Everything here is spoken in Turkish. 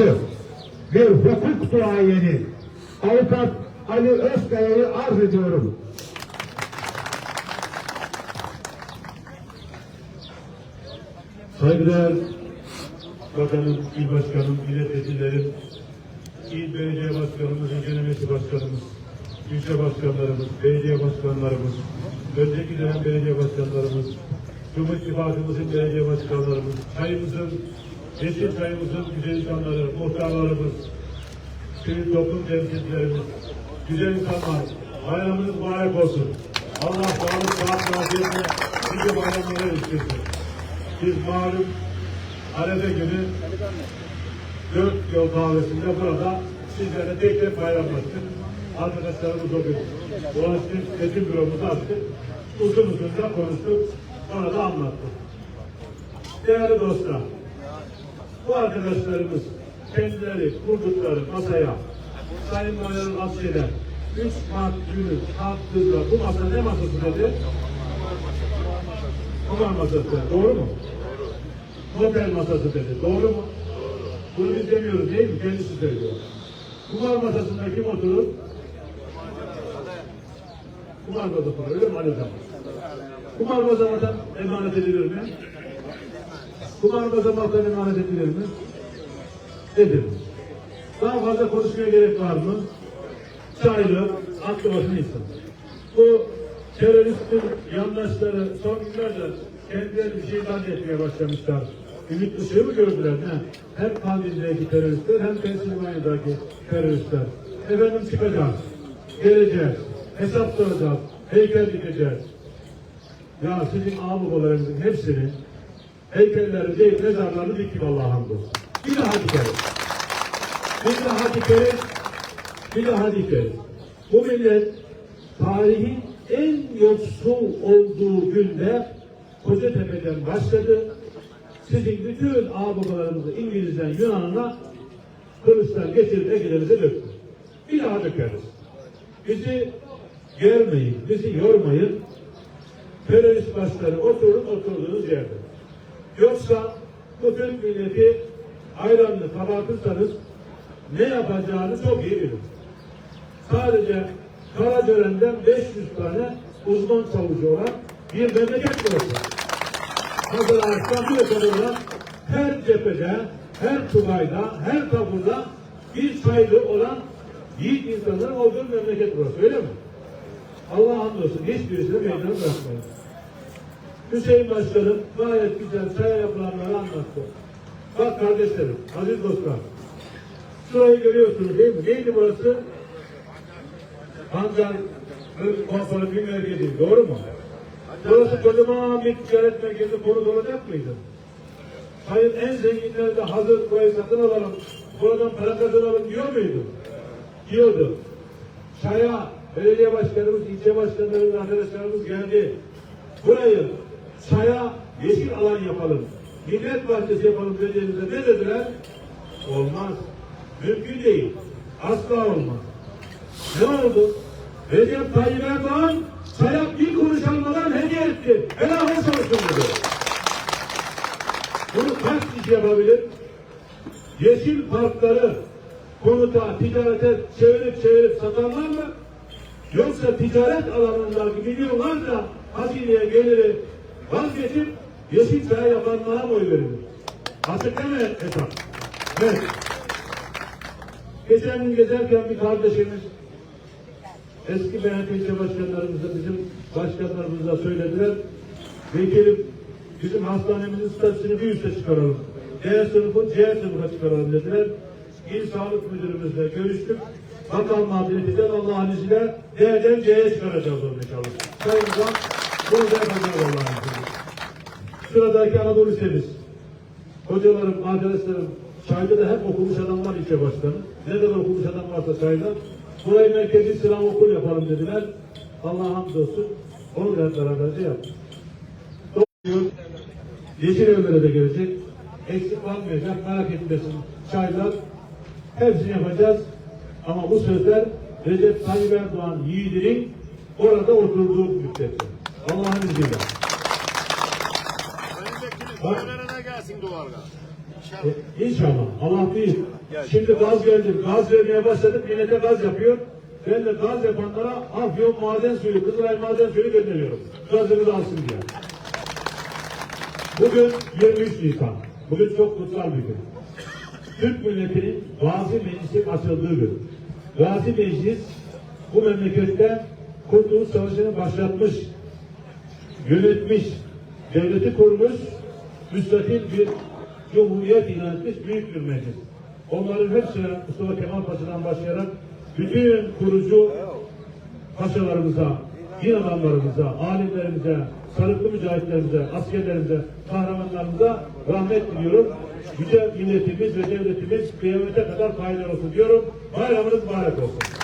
savcı ve hukuk duayeni avukat Ali Özkaya'yı arz ediyorum. Saygıdeğer Bakanım, İl Başkanım, milletvekillerim, İl Belediye Başkanımız, İlgilemesi Başkanımız, ilçe başkanlarımız, belediye başkanlarımız, önceki dönem belediye başkanlarımız, Cumhur İttifakımızın belediye başkanlarımız, çayımızın, yeşil çayımızın güzel insanları, muhtarlarımız, sivil toplum temsilcilerimiz, güzel insanlar, bayramınız mübarek olsun. Allah sağlık, sıhhat, afiyetle nice bayramlara eriştirsin. Biz malum Arefe günü dört yol kahvesinde burada sizlerle tek tek bayramlaştık. Arkadaşlarımız o gün ulaştık, seçim büromuzu açtık. Uzun uzun da konuştuk. Sonra da anlattık. Değerli dostlar, bu arkadaşlarımız kendileri kurdukları masaya Sayın Mayor'un aksiyle 3 Mart günü kalktığında bu masa ne masası dedi? Kumar masası. Doğru mu? Motel masası dedi. Doğru mu? Bunu biz demiyoruz değil mi? Kendisi söylüyor. Kumar masasında kim oturur? Kumar masası öyle mi Zaman? Kumar masasına emanet edilir mi? Kumar masasına emanet edilir mi? Edilir. Daha fazla konuşmaya gerek var mı? Çaylı, aklı başına insan. Bu teröristin yandaşları son günlerde kendileri bir şey zannetmeye başlamışlar. Ümit ışığı mı gördüler? Ne? Hem Kandil'deki teröristler hem Pensilvanya'daki teröristler. Efendim çıkacağız, geleceğiz, hesap soracağız, heykel dikeceğiz. Ya sizin ağababalarınızın hepsini heykelleri değil mezarlarını diktik Allah'a hamdolsun. Bir daha dikeriz. Bir daha dikeriz. Bir daha dikeriz. Bu millet tarihin en yoksul olduğu günde Kocatepe'den başladı. Sizin bütün ağababalarınızı İngiliz'den Yunan'ına kılıçtan geçirip Ege'lerinize döktü. Bir daha dökeriz. Bizi germeyin, bizi yormayın. Terörist başları oturun oturduğunuz yerde. Yoksa bu Türk milleti ayranını kapatırsanız ne yapacağını çok iyi bilir. Sadece Karacören'den 500 tane uzman savucu olan bir memleket burası. Hazır ötede olan her cephede, her tugayda, her taburda bir sayılı olan yiğit insanların olduğu memleket burası. Öyle mi? Allah hamdolsun hiçbirisine meydan bırakmayın. Hüseyin Başkanım gayet güzel çaya yapılanları anlattı. Bak kardeşlerim, aziz dostlar. Şurayı görüyorsunuz değil mi? Neydi burası? Pancar Konsoru bir merkezi. Doğru mu? Burası kocaman bir ticaret merkezi konut olacak mıydı? Sayın en zenginleri de hazır burayı satın alalım, buradan para kazanalım diyor muydu? Diyordu. Çaya belediye başkanımız, ilçe başkanlarımız, arkadaşlarımız geldi. Burayı çaya yeşil alan yapalım. Millet bahçesi yapalım dediğimizde ne dediler? Olmaz. Mümkün değil. Asla olmaz. Ne oldu? Recep Tayyip Erdoğan çaya bir kuruş almadan hediye etti. Helal olsun dedi. Bunu kaç kişi yapabilir? Yeşil parkları konuta, ticarete çevirip çevirip satanlar mı? Yoksa ticaret alanındaki milyonlarca hazineye geliri vazgeçip yeşil çay yapanlara oy verilir? Açık değil mi hesap? Evet. Geçen gün gezerken bir kardeşimiz eski MHP ilçe başkanlarımıza, bizim başkanlarımıza söylediler. Vekilim bizim hastanemizin statüsünü bir üste çıkaralım. D sınıfı C sınıfına çıkaralım dediler. İl Sağlık Müdürümüzle görüştük. Bakanlığa ileteceğiz Allah'ın izniyle D'den C'ye çıkaracağız onu inşallah. Sayımızdan bunu da yapacağız Allah'ın. Sıradaki Anadolu Lisemiz. Hocalarım, arkadaşlarım, Çay'da da hep okumuş adamlar ilçe başkanı. Ne kadar okumuş adam varsa Çay'da. Burayı merkezi sınav okul yapalım dediler. Allah'a hamdolsun. Onu da hep beraberce yaptık. Yeşil evlere de gelecek. Eksik kalmayacak. Merak etmesin. Çaylar. Hepsini yapacağız. Ama bu sözler Recep Tayyip Erdoğan yiğidinin orada oturduğu müddetçe. Allah'ın izniyle. Bak. gelsin duvarlar. E, İnşallah. Allah büyük. Şimdi gaz geldi. Gaz vermeye başladık. Millete gaz yapıyor. Ben de gaz yapanlara Afyon maden suyu, Kızılay maden suyu gönderiyorum. Gazınızı alsın diye. Bugün 23 Nisan. Bugün çok kutsal bir gün. Türk milletinin Gazi Meclisi açıldığı gün. Gazi Meclis bu memlekette Kurtuluş Savaşı'nı başlatmış, yönetmiş, devleti kurmuş, müstakil bir cumhuriyet ilan etmiş büyük bir meclis. Onların hepsine Mustafa Kemal Paşa'dan başlayarak bütün kurucu paşalarımıza, din adamlarımıza, alimlerimize, sarıklı mücahitlerimize, askerlerimize, kahramanlarımıza rahmet diliyorum. Yüce milletimiz ve devletimiz kıyamete kadar faydalı olsun diyorum. Bayramınız mübarek olsun.